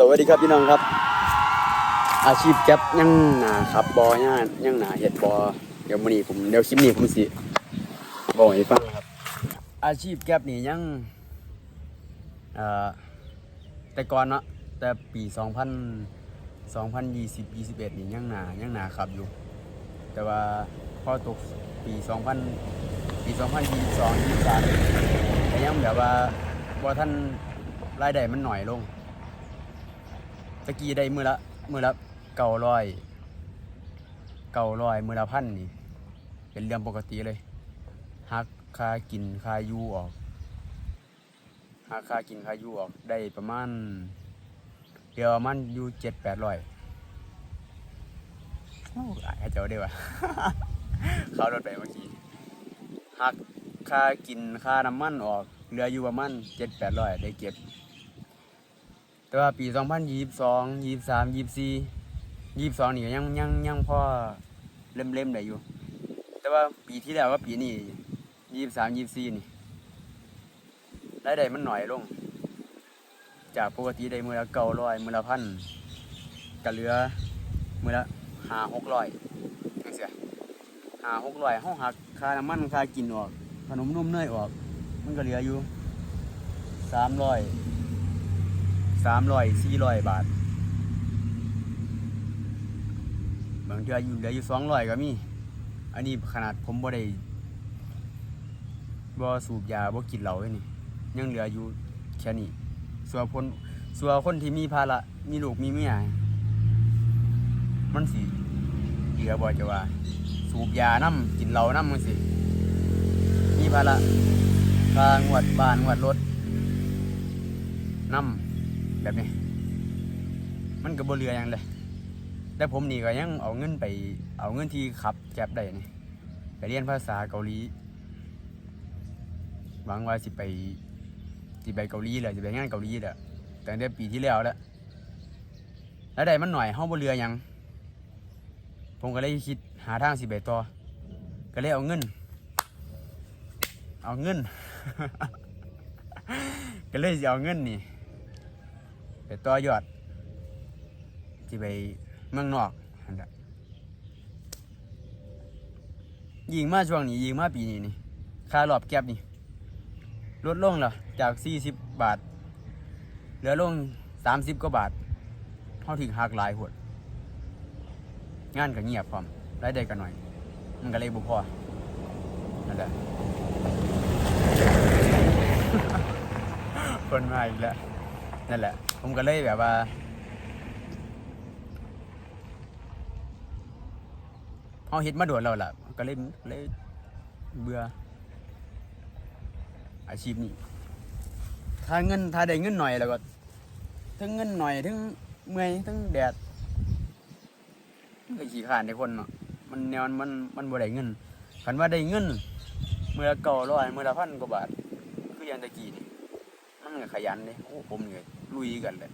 สวัสดีครับพี่น้องครับ อาชีพแก๊ปยังหนาครับบอย่านยังหนาเห็ดบอเดี๋ยวมื้อนี้ผมเดี๋ยวคลิปนี้ผมสิบอกให้ฟังครับ อาชีพแก๊ปนี่ยังเอ่อแต่ก่อนเนาะแต่ปี2000 2020 21นี่ยังหนายังหนาครับอยู่ แต่ว่าพอตกปี2000ปี2022 23ก็ยังแบบว่าบ่ท่านรายได้มันหน่อยลง ตะกี้ได้มือละมือละเก้าร้อย เก้าร้อยมือละพันนี่ เป็นเรื่องปกติเลยหักค่ากินค่ายูออกหักค่ากินค่ายูออกได้ประมาณเดียวมันอยู่เจ็ดแปดร้อยให้เจ้าได้วะเขารถไปเมื่อกี้หักค่ากินค่าน้ำมันออกเหลืออยู่ประมาณเจ็ดแปดร้อยได้เก็บ แต่ว่าปี 2022 23 24 22นี่ก็ยังยังยังพอเล่มเล่มๆได้อยู่ แต่ว่าปีที่แล้วกับปีนี้23 24นี่รายได้มันหน่อยลง จากปกติได้มือละ900มือละพันก็เหลือมือละ5 600จังซี่5 600เฮาหักค่าน้ำมันค่ากินออก ขนมนมเนยออก มันก็เหลืออยู่300 สามร้อยสี่ร้อยบาท บางเทื่ออยู่เหลืออยู่สองร้อยก็มี อันนี้ขนาดผมบ่ได้บ่สูบยาบ่กินเหล้าไว้นี่ ยังเหลืออยู่แค่นี้ส่วนคนส่วนคนที่มีภาระมีลูกมีเมียมันสิเหลือบ่จะว่า สูบยานํกินเหล้านํมันสิ มีภาระค่างวดบ้านงวดรถนํ แบบนี้ มันก็บ่เหลือหยังเลยแต่ผมนี่ก็ยังเอาเงินไป เอาเงินที่ขับแก็บได้นี่ไปเรียนภาษาเกาหลีหวังว่าสิไปสิไปเกาหลีแหละสิไปงานเกาหลีแหละตั้งแต่ปีที่แล้วแล้วแล้วได้มันหน่อยเฮาบ่เหลือยัง ผมก็เลยคิดหาทางสิไปต่อก็เลยเอาเงิน เอาเงิน ก็เลยเอาเงินนี่ ไปต่อยอดที่ไปเมืองนอกนั่นแหละยิงมาช่วงนี้ยิงมาปีนี้นี่ค่ารอบแก็บนี่ลดลงเหรอจาก 40 บาท เหลือลง 30 กว่าบาทเขาถึงหักหลายหวดงานก็เงียบพร้อมรายได้ก็หน่อย มันก็เลยบุพอนั่นแหละคนมาอีกแล้วนั่นแหละ ผมก็เลยแบบว่า เอาเห็ดมาโดดเราล่ะ ก็เลยเลยเบื่อ อาชีพนี้ถ้าเงินถ้าได้เงินหน่อยแล้วก็ทั้งเงินหน่อยทั้งเมื่อยทั้งแดดก็ขี้ขานในคนเนาะมันแนวมันมันบ่ได้เงินคันว่าได้เงินเมื่อเก่าร้อยเมื่อละพันกว่าบาท คืออย่างตะกี้นี่ มันก็ขยันเลยโอ้ผมนี่ก็ลุยกันเลย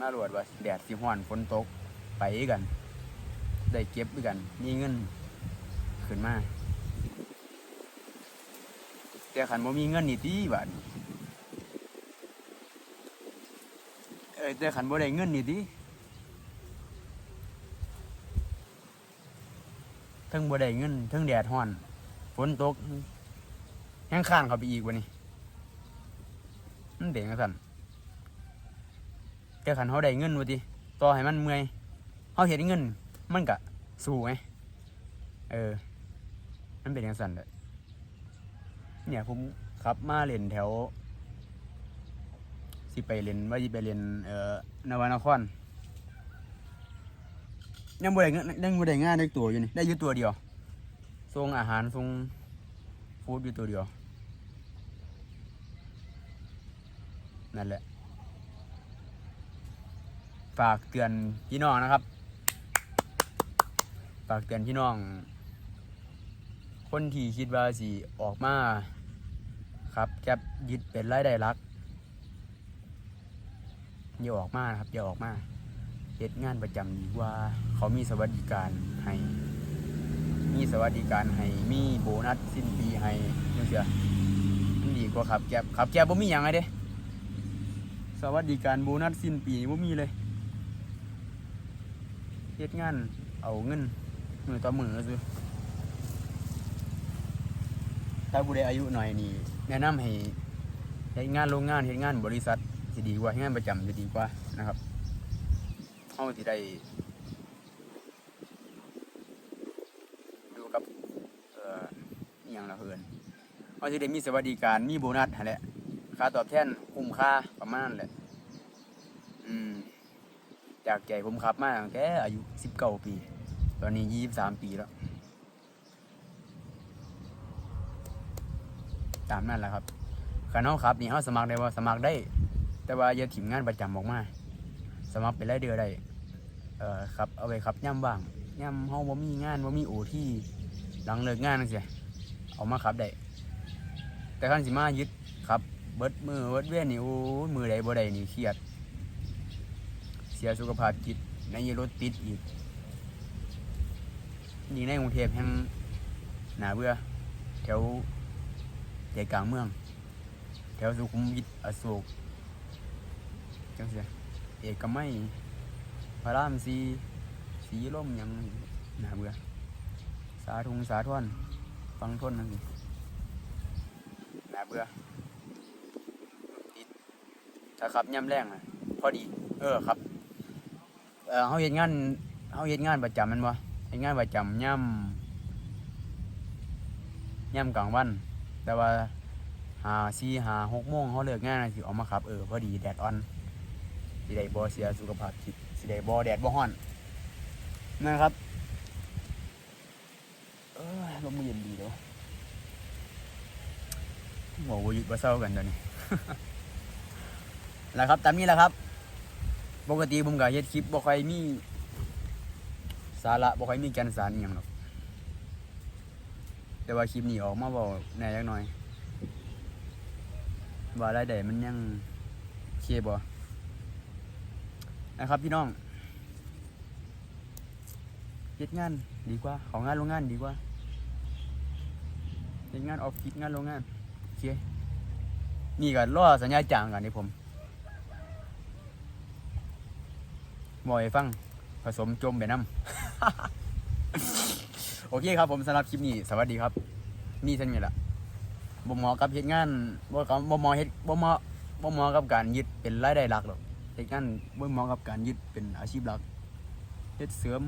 น่ารวดว่าแดดสิห้อนฝนตกไปกัน ได้เก็บด้วยกันมีเงินขึ้นมาแต่ขันบ่มีเงินนี่ตีบาทเออแต่ขันบ่ได้เงินนี่ตีทั้งบ่ได้เงินทั้งแดดห้อนฝนตกแห้งข้านเขาไปอีกวะนี่ มันเด่งกันสันแต่ขันเขาได้เงินวะติต่อให้มันเมื่อยเขาเห็นเงิน มันกะสู้ไงเออ มันเป็นอย่างสันเลยเนี่ยผมขับมาเล่นแถว สิไปเล่นว่าสิไปเล่นเอ่อนวนครยังบ่ได้เงินยังบ่ได้งานได้ตัวอยู่นี่ได้อยู่ตัวเดียวส่งอาหารส่งฟู้ดอยู่ตัวเดียว นั่นแหละ ฝากเตือนพี่น้องนะครับ ฝากเตือนพี่น้อง คนที่คิดว่าสิออกมาครับแก็บยึดเป็นรายได้หลักอย่าออกมาครับอย่าออกมาเฮ็ดงานประจำดีกว่า เขามีสวัสดิการให้ มีสวัสดิการให้ มีโบนัสสิ้นปีให้จังซี่มันดีกว่าครับแก็บครับแก็บบ่มีหยังไงเด้ วัสดิการโบนัสสิ้นปีบ่มีเลยเฮ็ดงาน เอาเงินมือต่อมือซื่อถ้าผู้ใดอายุหน่อยนี่แนะนำให้เฮ็ดงานโรงงานเฮ็ดงานบริษัทสิดีกว่าเฮ็ดงานประจำจะดีกว่านะครับเฮาสิได้ดูกับเอ่ออหยังละเพิ่นเฮาสิได้มีสวัสดิการมีโบนัสหั่นแหละ ค่าตอบแทนคุ้มค่าประมาณนั้นแหละ อืม จากใจผมขับมาตั้งแต่อายุสิบเก้าปี ตอนนี้ยี่สิบสามปีแล้ว ตามนั่นแหละครับขันเขาขับ นี่เขาสมัครได้ว่าสมัครได้ แต่ว่าอย่าถิ่มงานประจำออกมา สมัครเป็นรายเดือนได้ เอ่อครับ เอาไปครับย่ำบ้างย่ำเขาบ่มีงานบ่มีโอที่หลังเลิกงานนั่นสิเอามาขับได้ แต่ขั้นสิมายึดครับ เบิดมือเบิดเว้นนี่โอ้ยมือใดบ่ใดนี่เครียด เสียสุขภาพจิตในรถติดอีกนี่ในกรุงเทพแห่งหนาเบื่อแถวใจกลางเมือง แถวสุขุมวิทอโศกจังเสียเอกมัยพระรามสีสีลมยังหนาเบื่อสาธุงสาทวนฟังท่นนั่นสิหนาเบื่อ ถ้าขับย่ำแรงอะพอดี เออครับเออเขาเห็นงานเขาเห็นงานประจำแมันบ่เห็นงานประจำย่ำย่ำกลางวัน แต่ว่าหาสี่หาหกโมงเขาเลิกงานสิออกมาขับเออพอดีแดดอ่อนสิได้บ่เสียสุขภาพจิตสิได้บ่แดดบ่ฮ้อนนะครับเออลมเย็นดีเด้อบอกว่าหยุดว่าเศร้ากันตอนนี้ แหละครับตามนี้แหละครับ ปกติผมก็เฮ็ดคลิปบ่ค่อยมีสาระบ่ค่อยมีแกนสารอหย่างหรอกแต่ว่าคลิปนี้ออกมาเว้าแหน่จักหน่อย ว่ารายได้มันยังโอเคบ่นะครับพี่น้องเฮ็ดงานดีกว่าของงานโรงงานดีกว่าเฮ็ดงานออฟฟิศงานโรงงานโอเคนี่ก็รอสัญญาจ้างกันนี่ผม บอกให้ฟัง ผสมจมไปน้ำ โอเคครับผมสำหรับคลิปนี้สวัสดีครับ มีเท่านี้ละบ่หมอกับเฮ็ดงานบ่กับบ่หมอเฮ็ดบ่หมอบ่หมอกับการยึดเป็นรายได้หลักหรอกเฮ็ดงานบ่หมอกับการยึดเป็นอาชีพหลักเฮ็ดเสริม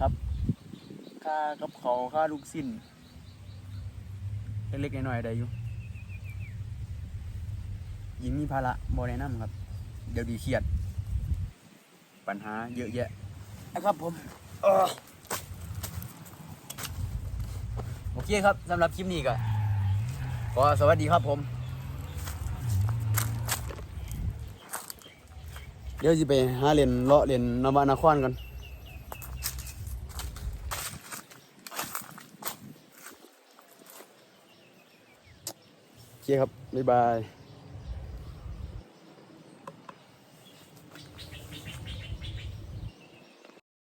ครับค่ากับเขาค่าลูกสิ้นเล็กๆน้อยๆได้อยู่ยิ่งมีภาระบ่แนะนำครับ เดี๋ยวดีเครียด ปัญหาเยอะแยะนะครับผมเอ่อโอเคครับสำหรับคลิปนี้ก็ขอสวัสดีครับผม เดี๋ยวจะไปหาเรียนเลาะเรียนนวนครกันโอเคครับ บ๊ายบาย